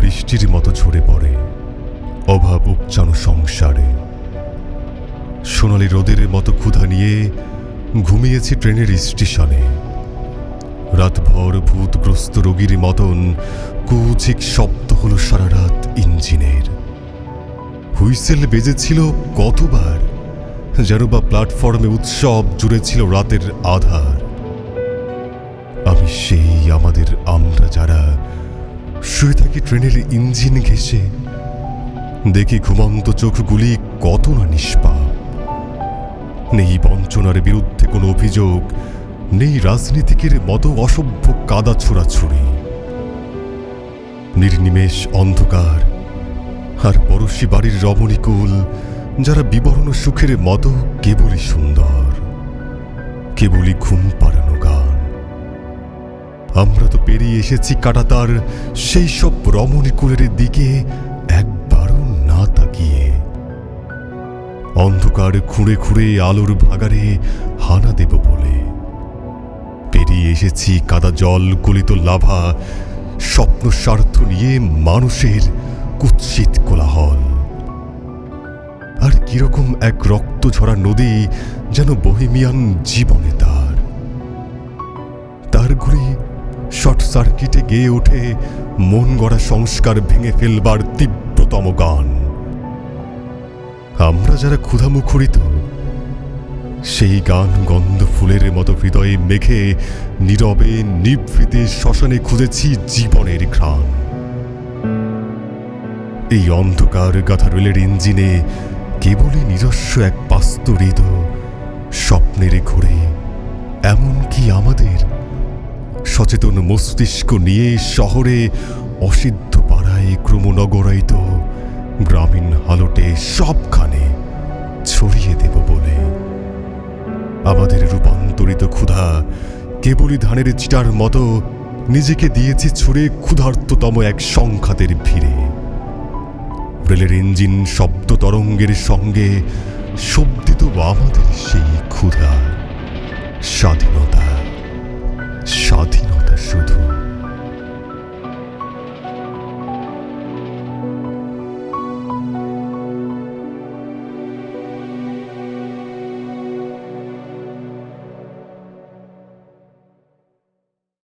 বৃষ্টির মতো ঝরে পড়ে, অভাব উপচানো সংসারে। সোনালি রোদের মতো ক্ষুধা নিয়ে ঘুমিয়েছি ট্রেনের স্টেশনে। রাতভর ভূতগ্রস্ত রোগীর মতন কুচিক শব্দ হলো সারা রাত ইঞ্জিনের। হুইসেল বেজেছিল কতবার, যেন বা প্ল্যাটফর্মে উৎসব জুড়েছিল রাতের আধার। আমি সেই আমাদের আমরা যারা শুয়ে থাকি ট্রেনের ইঞ্জিন ঘেসে দেখি ঘুমন্ত চোখগুলি কত না নিষ্পাপ। নেই বঞ্চনার বিরুদ্ধে কোনো অভিযোগ, নেই রাজনীতিকের মতো অসভ্য কাদা ছোড়াছুড়ি। নির্নিমেষ অন্ধকার, আর পড়শি বাড়ির রমণীকুল, যারা বিবরণ সুখের মতো কেবলই সুন্দর। কেবলই ঘুম পাড়ানো। আমরা তো পেরিয়ে এসেছি কাটাতার, সেই সব রমণী রমণীকুলের দিকে একবারও না তাকিয়ে। অন্ধকার খুঁড়ে খুঁড়ে আলোর ভাগারে হানা দেব বলে। পেরিয়ে এসেছি কাদা জল গলিত লাভা, স্বপ্ন স্বার্থ নিয়ে মানুষের কুৎসিত কোলাহল। আর কীরকম এক রক্ত ঝরা নদী যেন বহিমিয়ান জীবনে সার্কিটে গেয়ে ওঠে মন গড়া সংস্কার ভেঙে ফেলবার তীব্রতম গান। আমরা যারা ক্ষুধামুখরিত, সেই গান গন্ধ ফুলের মতো হৃদয়ে মেঘে নীরবে নিভৃতে শ্মশানে খুঁজেছি জীবনের ঘ্রাণ। এই অন্ধকার গাথা রেলের ইঞ্জিনে কেবলই নিজস্ব এক পাস্তরিত স্বপ্নের ঘুরে, এমনকি আমাদের সচেতন মস্তিষ্ক নিয়ে শহরে অসিদ্ধ পাড়ায় ক্রমনগরায়িত গ্রামীণ হালটে সবখানে ছড়িয়ে দেব বলে আমাদের রূপান্তরিত ক্ষুধা কেবলই ধানের চিটার মতো নিজেকে দিয়েছে ছুড়ে ক্ষুধার্ততম এক সংখ্যাতের ভিড়ে। রেলের ইঞ্জিন শব্দ তরঙ্গের সঙ্গে শব্দিত আমাদের সেই ক্ষুধা, স্বাধীনতা।